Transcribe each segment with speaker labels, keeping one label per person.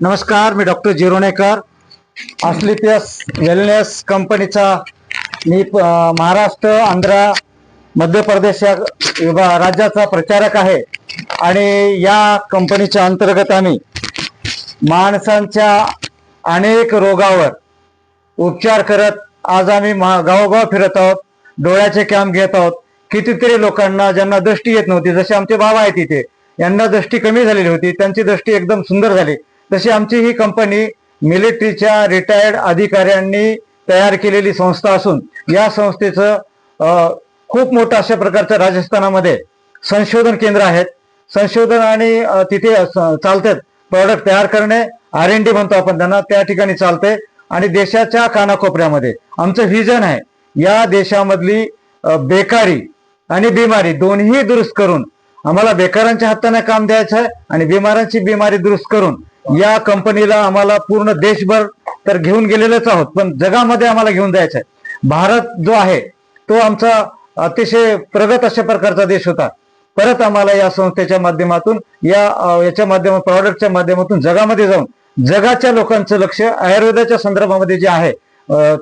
Speaker 1: नमस्कार मी doctor जिरोणेकर. अस्लिपियस wellness कंपनीचा मी महाराष्ट्र आंध्र मध्य प्रदेश या विभा- राज्याचा प्रचारक आहे. आणि या कंपनीच्या अंतर्गत आम्ही माणसांच्या अनेक रोगावर उपचार करत आज आम्ही गावोगाव फिरत आहोत डोळ्याचे कॅम्प घेत आहोत. कितीतरी लोकांना ज्यांना दृष्टी येत नव्हती जसे आमचे बाबा आहेत तिथे यांना दृष्टी कमी झालेली होती त्यांची दृष्टी एकदम सुंदर झाली. तशी आमची ही कंपनी मिलिटरीच्या रिटायर्ड अधिकाऱ्यांनी तयार केलेली संस्था असून या संस्थेचं खूप मोठं अशा प्रकारचं राजस्थानामध्ये संशोधन केंद्र आहेत. संशोधन आणि तिथे चालतात. प्रॉडक्ट तयार करणे आर एन डी म्हणतो आपण त्यांना त्या ठिकाणी चालते. आणि देशाच्या कानाकोपऱ्यामध्ये आमचं व्हिजन आहे या देशामधली बेकारी आणि बिमारी दोन्ही दुरुस्त करून आम्हाला बेकारांच्या हाताने काम द्यायचं आहे आणि बिमारांची बिमारी दुरुस्त करून या कंपनीला आम्हाला पूर्ण देशभर तर घेऊन गेलेलेच आहोत पण जगामध्ये आम्हाला घेऊन जायचं आहे भारत जो आहे तो आमचा अतिशय प्रगत अशा प्रकारचा देश होता. परत आम्हाला या संस्थेच्या माध्यमातून या याच्या माध्यमातून प्रॉडक्टच्या माध्यमातून जगामध्ये जाऊन जगाच्या लोकांचं लक्ष आयुर्वेदाच्या संदर्भामध्ये जे आहे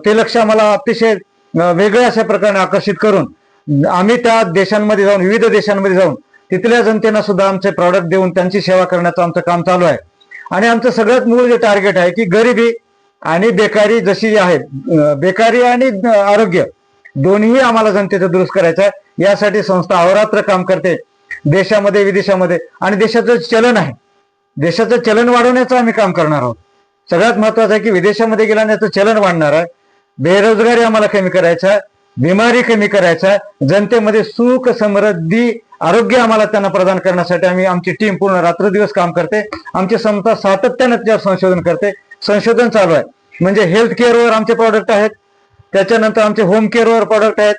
Speaker 1: ते लक्ष आम्हाला अतिशय वेगळ्या अशा प्रकारे आकर्षित करून आम्ही त्या देशांमध्ये जाऊन विविध देशांमध्ये जाऊन तिथल्या जनतेना सुद्धा आमचे प्रॉडक्ट देऊन त्यांची सेवा करण्याचं आमचं काम चालू आहे. आणि आमचं सगळ्यात मूळ जे टार्गेट आहे की गरिबी आणि बेकारी जशी आहे बेकारी आणि आरोग्य दोन्ही आम्हाला जनतेचं दुरुस्त करायचं आहे. यासाठी संस्था अहोरात्र काम करते. देशामध्ये विदेशामध्ये आणि देशाचं चलन आहे. देशाचं चलन वाढवण्याचं आम्ही काम करणार आहोत. सगळ्यात महत्वाचं आहे की विदेशामध्ये गेल्याने चलन वाढणार आहे. बेरोजगारी आम्हाला कमी करायचं आहे. बिमारी कमी करायचं आहे. जनतेमध्ये सुख समृद्धी आरोग्य आम्हाला त्यांना प्रदान करण्यासाठी आम्ही आमची टीम पूर्ण रात्रदिवस काम करते. आमची संस्था सातत्यानं त्याच्यावर संशोधन करते. संशोधन चालू आहे. म्हणजे हेल्थ केअरवर आमचे प्रॉडक्ट आहेत. त्याच्यानंतर आमचे होम केअरवर प्रॉडक्ट आहेत.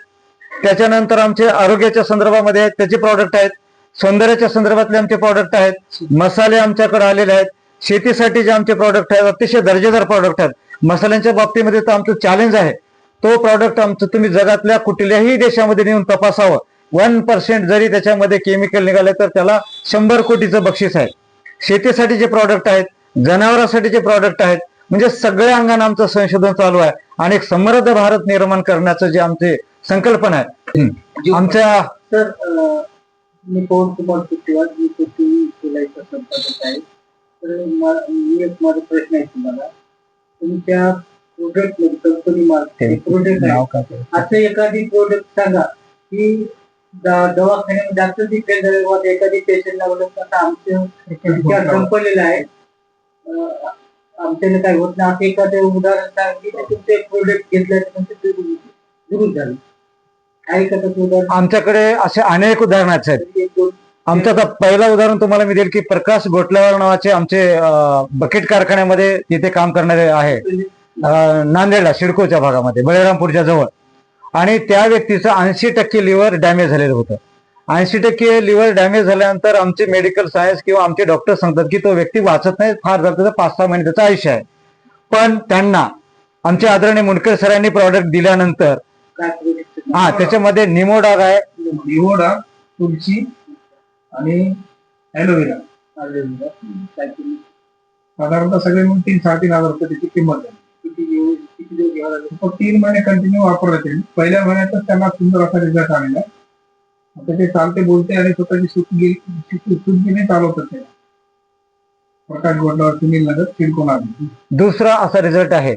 Speaker 1: त्याच्यानंतर आमचे आरोग्याच्या संदर्भामध्ये आहेत त्याचे प्रॉडक्ट आहेत. सौंदर्याच्या संदर्भातले आमचे प्रॉडक्ट आहेत. मसाले आमच्याकडे आलेले आहेत. शेतीसाठी जे आमचे प्रॉडक्ट आहेत अतिशय दर्जेदार प्रॉडक्ट आहेत. मसाल्यांच्या बाबतीमध्ये तर आमचं चॅलेंज आहे. तो प्रॉडक्ट आमचं तुम्ही जगातल्या कुठल्याही देशामध्ये नेऊन तपासावं. वन पर्सेंट जरी त्याच्यामध्ये केमिकल निघाले तर त्याला शंभर कोटीचं बक्षीस आहे. शेतीसाठी जे प्रॉडक्ट आहेत जनावरांसाठी जे प्रॉडक्ट आहेत म्हणजे सगळ्या अंगाने आमचं संशोधन चालू आहे आणि एक समृद्ध भारत निर्माण करण्याचं जे आमचे संकल्पना आहे आमच्या
Speaker 2: सर मी पवन कुमार मी शिलाईचा संपादक आहे. तर मा- एक माझा प्रश्न आहे तुम्हाला. तुमच्या प्रोडक्ट कंपनी मार्केट प्रोडक्ट आहे. असं एखादी प्रोडक्ट सांगा की दवाखान्यामध्ये जास्त डिपेंड झाले एखादी पेशंटला वगैरे आता आमच्या कंपनीला आहे. आमच्याने आमच्याला काय होत नाही. असं एखादं उदाहरण सांगितलं की तुमचे प्रोडक्ट घेतल्यानंतर दुरुस्त झालं उदाहरण
Speaker 1: आमच्याकडे असे अनेक उदाहरण आहेत. आमचं आता पहिलं उदाहरण तुम्हाला मी देईल की प्रकाश गोटल्यावर नावाचे आमचे बकेट कारखान्यामध्ये तिथे काम करणारे आहे. नांदेडला सिडकोच्या भागामध्ये बळीरामपूरच्या जवळ. आणि त्या व्यक्तीचं ऐंशी टक्के लिव्हर डॅमेज झालेलं होतं. ऐंशी टक्के लिव्हर डॅमेज झाल्यानंतर आमचे मेडिकल सायन्स किंवा आमचे डॉक्टर सांगतात की तो व्यक्ती वाचत नाही फार झालं त्याचं पाच सहा महिने त्याचं आयुष्य आहे. पण त्यांना आमचे आदरणीय मुंडकर सरांनी प्रॉडक्ट दिल्यानंतर हा त्याच्यामध्ये निमोडाग आहे.
Speaker 3: निवडा तुळशी आणि ॲलोवेरा साधारणतः सगळे मिळून तीन साडेतीन हजार रुपये त्याची किंमत आहे.
Speaker 2: किती दिवस किती दिवस घ्यावा लागेल
Speaker 3: तो तीन महिने कंटिन्यू वापरले ते पहिल्या महिन्यातच त्यांना सुंदर असा रिझल्ट आलेला. आता ते चालते बोलते आणि स्वतःची सुटगी सुटगीने चालवतात ते. प्रकाश गोडलावर सुनील नगर
Speaker 1: दुसरा असा रिझल्ट आहे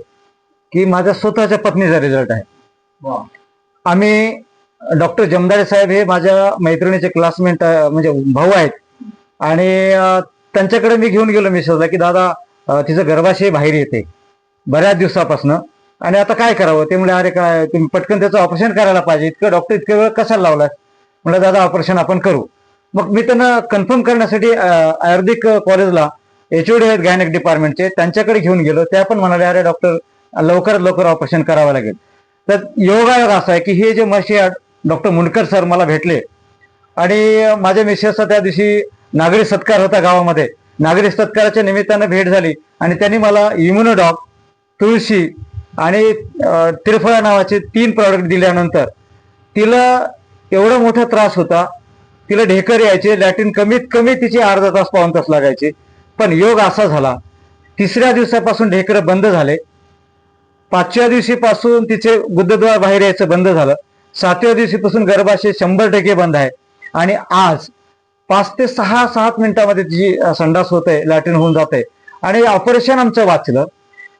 Speaker 1: की माझ्या स्वतःच्या पत्नीचा रिझल्ट आहे. आम्ही डॉक्टर जमदारे साहेब हे माझ्या मैत्रिणीचे क्लासमेट म्हणजे भाऊ आहेत. आणि त्यांच्याकडे मी घेऊन गेलो मिसेसला की दादा तिचं गर्भाशय बाहेर येते. बऱ्याच दिवसापासनं आणि आता काय करावं? ते म्हणले अरे काय तुम्ही पटकन त्याचं ऑपरेशन करायला पाहिजे. इतकं डॉक्टर इतकं वेळ कशाला लावलाय? म्हणलं दादा ऑपरेशन आपण करू. मग मी त्यांना कन्फर्म करण्यासाठी आयुर्वेदिक कॉलेजला एच ओ डी आहेत गायनेक डिपार्टमेंटचे त्यांच्याकडे घेऊन गेलो. त्या पण म्हणाले अरे डॉक्टर लवकरात लवकर ऑपरेशन करावं लागेल. तर योगायोग असा आहे की हे जे मशी डॉक्टर मुंडकर सर मला भेटले. आणि माझ्या मिसेसचा त्या दिवशी नागरी सत्कार होता गावामध्ये. नागरी सत्काराच्या निमित्तानं भेट झाली. आणि त्यांनी मला इम्युनोडॉग तुळशी आणि अं, त्रिफळा नावाचे तीन प्रॉडक्ट दिल्यानंतर तिला एवढा मोठा त्रास होता तिला ढेकर यायचे लॅटिन कमीत कमी तिची अर्धा तास पाऊन तास लागायचे. पण योग असा झाला तिसऱ्या दिवसापासून ढेकरं बंद झाले. पाचव्या दिवशीपासून तिचे गुद्धद्वार बाहेर यायचं बंद झालं. सातव्या दिवशीपासून गर्भाशय शंभर टक्के बंद आहे. आणि आज पाच ते सहा सात मिनिटामध्ये तिची संडास होत आहे होऊन जात. आहे आणि ऑपरेशन आमचं वाचलं.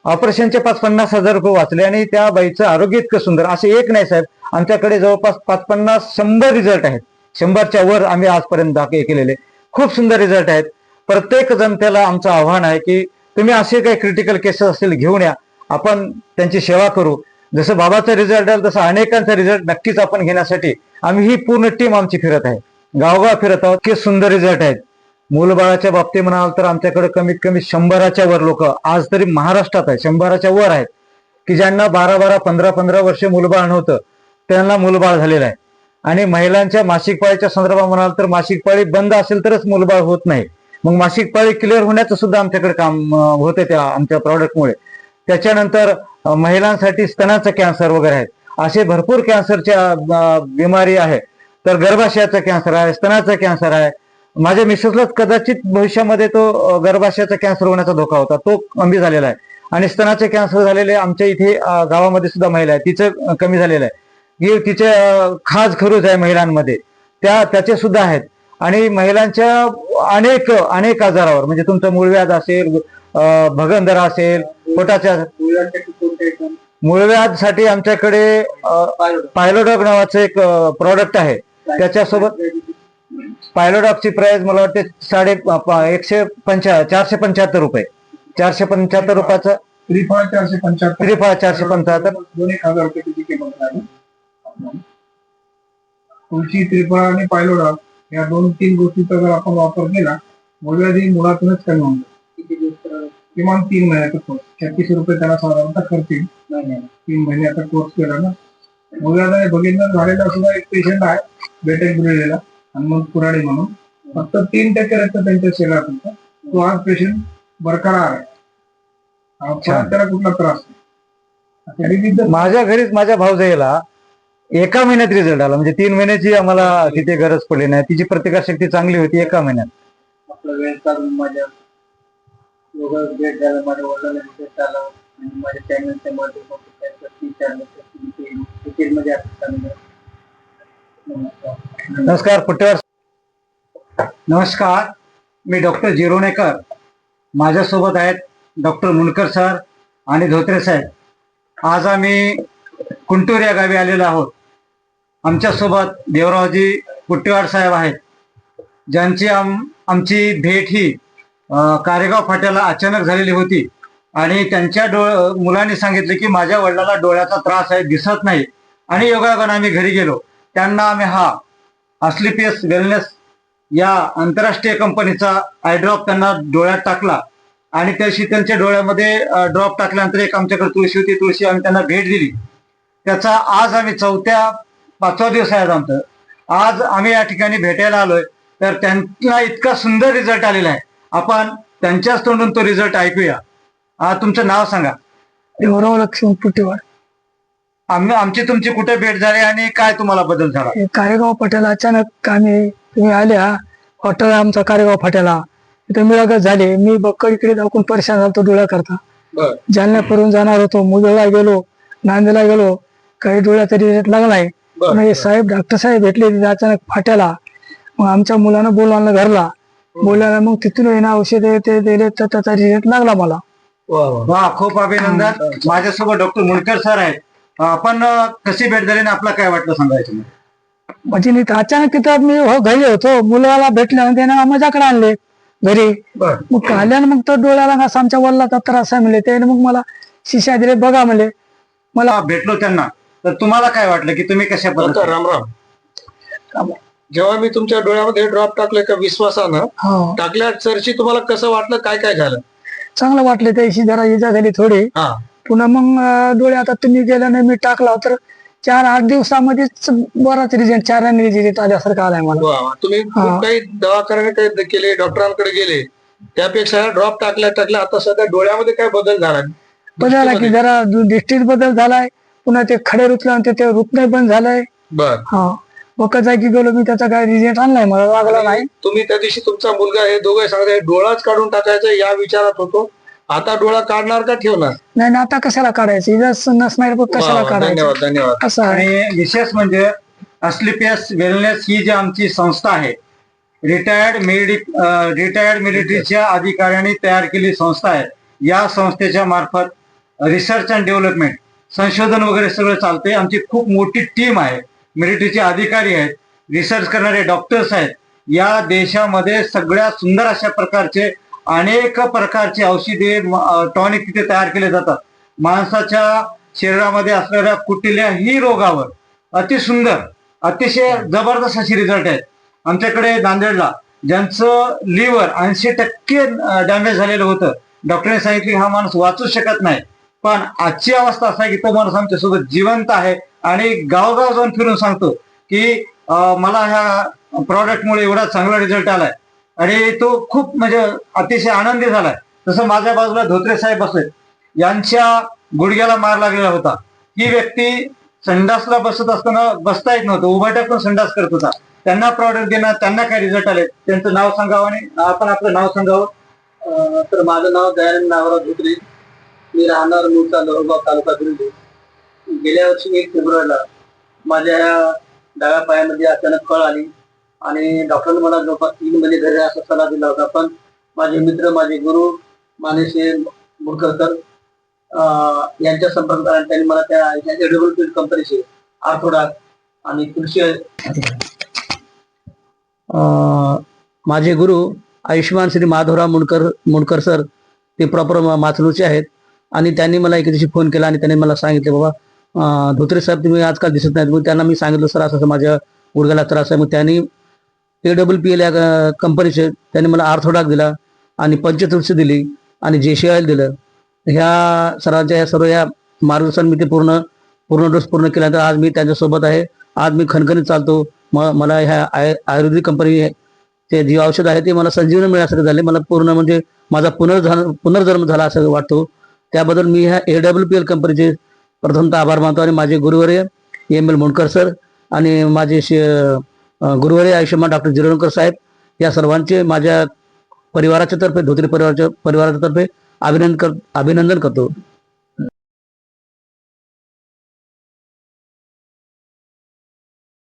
Speaker 1: ऑपरेशनचे पाच पन्नास हजार रुपये वाचले आणि त्या बाईचं आरोग्य इतकं सुंदर. असे एक नाही साहेब. आमच्याकडे जवळपास पाच पन्नास शंभर रिझल्ट आहेत. शंभरच्या वर आम्ही आजपर्यंत दाखल केलेले. खूप सुंदर रिझल्ट आहेत. प्रत्येक जनतेला आमचं आव्हान आहे की तुम्ही असे काही क्रिटिकल केसेस असतील घेऊन या. आपण त्यांची सेवा करू. जसं बाबाचा रिझल्ट आला तसं अनेकांचा रिझल्ट नक्कीच आपण घेण्यासाठी आम्ही ही पूर्ण टीम आमची फिरत आहे. गावगाव फिरत आहोत. की सुंदर रिझल्ट आहेत. मूलबाळाच्या बाबतीत म्हणाल तर आमच्याकडे कमीत कमी शंभराच्या वर लोक आज तरी महाराष्ट्रात आहे शंभराच्या वर आहेत. की ज्यांना बारा बारा पंधरा पंधरा वर्ष मूलबाळ नव्हतं त्यांना मूलबाळ झालेलं आहे. आणि महिलांच्या मासिक पाळीच्या संदर्भात म्हणाल तर मासिक पाळी बंद असेल तरच मूलबाळ होत नाही. मग मासिक पाळी क्लिअर होण्याचं सुद्धा आमच्याकडे काम होते त्या आमच्या प्रॉडक्टमुळे त्याच्यानंतर महिलांसाठी स्तनाचं कॅन्सर वगैरे आहेत. असे भरपूर कॅन्सरच्या बिमारी आहे. तर गर्भाशयाचा कॅन्सर आहे स्तनाचा कॅन्सर आहे. माझ्या मिसेसलाच कदाचित भविष्यामध्ये तो गर्भाशयाचा कॅन्सर होण्याचा धोका होता. तो कमी झालेला आहे. आणि स्तनाचे कॅन्सर झालेले आमच्या इथे गावामध्ये सुद्धा महिला आहे तिचं कमी झालेलं आहे. तिचे खाज खरूज आहे महिलांमध्ये. त्या त्याचे सुद्धा आहेत. आणि महिलांच्या अनेक अनेक आजारावर म्हणजे तुमचं मूळव्याध असेल भगंदरा असेल पोटाच्या मूळव्याधसाठी आमच्याकडे पायलोडॉग नावाचं एक प्रॉडक्ट आहे. त्याच्यासोबत पायलोडॉगची प्राइस मला वाटते साडे एकशे पंचा चारशे पंच्याहत्तर रुपये. चारशे पंच्याहत्तर रुपयाचं
Speaker 3: त्रिफळ चारशे पंच्याहत्तर.
Speaker 1: त्रिफळ चारशे पंच्याहत्तर.
Speaker 3: दोन एक हजार रुपये त्याची किंमत आहे तुळशी त्रिफळ आणि पायलोडॉग या दोन तीन गोष्टीचा जर आपण वापर केला मूळव्याधी मुळातूनच कमी होऊन.
Speaker 2: किती?
Speaker 3: किमान तीन महिन्याचा कोर्स छत्तीस रुपये त्याला साधारणतः खर्च येईल. तीन महिन्याचा कोर्स केला ना. मुलाला बघितलं झालेला सुद्धा एक पेशंट आहे बेटेक बुलेला हनुमंत कुराडे म्हणून फक्त तीन टक्के रक्त त्यांच्या शरीरात होतं तो आज पेशंट बरकरार आहे हा. त्याला कुठला त्रास नाही
Speaker 1: माझ्या घरीच माझ्या भाऊजाईला एका महिन्यात रिझल्ट आला म्हणजे तीन महिन्याची आम्हाला तिथे गरज पडली नाही तिची प्रतिकारशक्ती चांगली होती एका महिन्यात
Speaker 2: आपला वेळ काढून माझ्या भेट झाला माझ्या वडिलांना झाला आणि माझ्या चॅनलच्या माध्यमातून त्यांचं ती channel चं तुम्ही ते डिटेलमध्ये आपण सांगितलं. नमस्कार.
Speaker 1: पुट्टेवर नमस्कार मी डॉक्टर जिरोणेकर. माझ्यासोबत आहेत डॉक्टर मुनकर सर आणि धोत्रे साहेब. आज आम्ही कुंटूर या गावी आलेलो आहोत. आमच्यासोबत देवरावजी पुट्टेवाड साहेब आहेत. ज्यांची आम आमची भेट ही कारेगाव फाट्याला अचानक झालेली होती आणि त्यांच्या डो मुलांनी सांगितले की माझ्या वडिलाला डोळ्याचा त्रास आहे दिसत नाही आणि योगायोगाने आम्ही घरी गेलो. त्यांना आम्ही हा अस्लिपियस वेलनेस या आंतरराष्ट्रीय कंपनीचा आय ड्रॉप त्यांना डोळ्यात टाकला. आणि त्याशी त्यांच्या डोळ्यामध्ये ड्रॉप टाकल्यानंतर एक आमच्याकडे तुळशी होती. तुळशी आम्ही त्यांना भेट दिली. त्याचा आज आम्ही चौथ्या पाचवा दिवस आहे आमचं. आज आम्ही या ठिकाणी भेटायला आलोय. तर त्यांना इतका सुंदर रिझल्ट आलेला आहे. आपण त्यांच्याच तोंडून तो रिझल्ट ऐकूया. तुमचं नाव सांगा.
Speaker 4: देवराव लक्ष्मण पुटेवाड
Speaker 1: आम्ही आमची तुमची कुठे भेट झाली आणि काय तुम्हाला बदल झाला?
Speaker 4: कारेगाव फाट्याला अचानक आम्ही तुम्ही आल्या हॉटेल आमचा कारेगाव फाट्याला. तिथे मुलाखत झाली. मी बक्कड इकडे दाखवून परेशान झालो डोळ्या करता. जालना करून जाणार होतो. मुदळला गेलो नांदेडला गेलो. काही डोळ्याचा रिझल्ट लागलाय. हे साहेब डॉक्टर साहेब भेटले तिथे अचानक फाट्याला. मग आमच्या मुलानं बोलवलं घरला. बोलायला मग तिथून ना औषधे ते दिले तर त्याचा रिझल्ट लागला मला.
Speaker 1: खूप अभिनंदन. माझ्यासोबत डॉक्टर मुंडकर सर आहेत. आपण कशी भेट झाली आणि आपला काय वाटलं सांगायचं
Speaker 4: म्हणजे मी अचानक तिथं मी हो घरी होतो. मुलाला भेटल्यानं त्याने माझ्याकडे आणले घरी.
Speaker 1: बर.
Speaker 4: मग आल्यानं मग तर डोळ्याला असं आमच्या वडिलाचा त्रास आहे म्हणले त्याने मग मला शिशा दिले बघा म्हणले
Speaker 1: मला भेटलो त्यांना. तर तुम्हाला काय वाटलं की तुम्ही कशा
Speaker 5: आता
Speaker 1: पद्धतीने?
Speaker 5: राम राम. जेव्हा मी तुमच्या डोळ्यामध्ये ड्रॉप टाकले का विश्वासानं
Speaker 4: हो.
Speaker 5: टाकल्या सरशी तुम्हाला कसं वाटलं? काय काय झालं?
Speaker 4: चांगलं वाटले त्याशी जरा इजा झाली थोडी.
Speaker 5: हा.
Speaker 4: पुन्हा मग डोळे आता तुम्ही गेल्याने मी टाकला तर चार आठ दिवसामध्येच बराच रिझल्ट चार रिझल्ट आल्यासारखं आलाय मला.
Speaker 5: वा वा. तुम्ही. खूप काही दवाखान्याने काही केले डॉक्टरांकडे गेले. त्यापेक्षा ड्रॉप टाकल्या टाकल्या आता सध्या डोळ्यामध्ये काय बदल झाला?
Speaker 4: बदल की जरा दृष्टीत बदल झालाय. पुन्हा ते खडे रुतल्यानंतर ते रुतणे बंद झालंय.
Speaker 5: बर.
Speaker 4: हा. की गेलो मी त्याचा काय रिझल्ट आणलाय मला लागला नाही.
Speaker 5: तुम्ही त्या दिवशी तुमचा मुलगा हे दोघे सांगताय डोळाच काढून टाकायचा या विचारात होतो. आता डोळा काढणार का ठेवणार
Speaker 4: नाही ना आता कशाला काढायचं? इथं नसणार कशाला
Speaker 5: वा,
Speaker 4: काढायचं?
Speaker 5: धन्यवाद धन्यवाद.
Speaker 4: असं आहे.
Speaker 1: आणि विशेष म्हणजे अस्लिपियस वेलनेस ही जी आमची संस्था आहे रिटायर्ड मेडि रिटायर्ड मिलिटरीच्या अधिकाऱ्यांनी तयार केलेली संस्था आहे. या संस्थेच्या मार्फत रिसर्च अँड डेव्हलपमेंट संशोधन वगैरे सगळं चालते आमची खूप मोठी टीम आहे. मिलिटरीचे अधिकारी आहेत. रिसर्च करणारे डॉक्टर्स आहेत. या देशामध्ये सगळ्या सुंदर अशा प्रकारचे अनेक प्रकारची औषधे टॉनिक तिथे तयार केले जातात. माणसाच्या शरीरामध्ये असणाऱ्या कुठल्याही रोगावर अतिसुंदर अतिशय जबरदस्त असे रिझल्ट आहेत. आमच्याकडे नांदेडला ज्यांचं लिव्हर ऐंशी टक्के डॅमेज झालेलं होतं. डॉक्टरने सांगितले हा माणूस वाचू शकत नाही. पण आजची अवस्था असा आहे की तो माणूस आमच्यासोबत जिवंत आहे आणि गावगाव जाऊन फिरून सांगतो की मला ह्या प्रॉडक्टमुळे एवढा चांगला रिझल्ट आलाय. आणि तो खूप म्हणजे अतिशय आनंदी झालाय. तसं माझ्या बाजूला धोत्रे साहेब असेल यांच्या गुडघ्याला मार लागलेला होता. ही व्यक्ती संडासला बसत असताना बसता येत नव्हतं उभाट्यात पण संडास करत होता. त्यांना प्रॉडक्ट देणार त्यांना काय रिझल्ट आले त्यांचं नाव सांगावं आणि आपण आपलं नाव सांगावं.
Speaker 2: तर माझं नाव दयानंद नावराव धोत्रे. मी राहणार मूळचा लोहगाव तालुका बिल्डी गेल्या वर्षी एक फेब्रुवारीला माझ्या डाव्या पायामध्ये अचानक कळ आली. आणि डॉक्टरने मला जवळपास तीन महिने घरी असा सल्ला दिला होता. पण माझे मित्र माझे गुरु मानेसे मुरकरकर यांच्या संपर्कात आणि त्यांनी मला त्या एडेबल फील्ड कंपनीचे आर्थोडा आणि कृषी अं, माझे गुरु आयुष्यमान श्री माधवराव मुंडकर मुंडकर सर ते प्रॉपर माथलूचे आहेत. आणि त्यांनी मला एके दिवशी फोन केला आणि त्यांनी मला सांगितले बाबा धोत्रे साहेब तुम्ही आजकाल दिसत नाहीत. मग त्यांना मी सांगितलं सर असं माझ्या गुडघ्याला त्रास आहे. मग त्यांनी ए डबल पी एल या कंपनीचे त्यांनी मला आर्थोडाक दिला आणि पंचतुलसी दिली आणि जेशी ऑइल दिलं. ह्या सरांच्या ह्या सर्व या मार्गदर्शन मी ते पूर्ण पूर्ण डोस पूर्ण केल्यानंतर आज मी त्यांच्यासोबत आहे. आज मी खणखणीत चालतो. म मला ह्या आय आयुर्वेदिक कंपनी ते जे औषध आहे ते मला संजीवन मिळण्यासाठी झाले. मला पूर्ण म्हणजे माझा पुनर्जन्म पुनर्जन्म झाला असं वाटतो. त्याबद्दल मी ह्या ए डब्ल्यू पी एल कंपनीचे प्रथमतः आभार मानतो. आणि माझे गुरुवर्य एम एल मुंडकर सर आणि माझे गुरुवारी आयुष्यमान डॉक्टर जिरणकर साहेब या सर्वांचे माझ्या परिवाराच्या तर्फे धोत्री परिवाराच्या परिवाराच्या तर्फे अभिनंदन कर अभिनंदन करतो.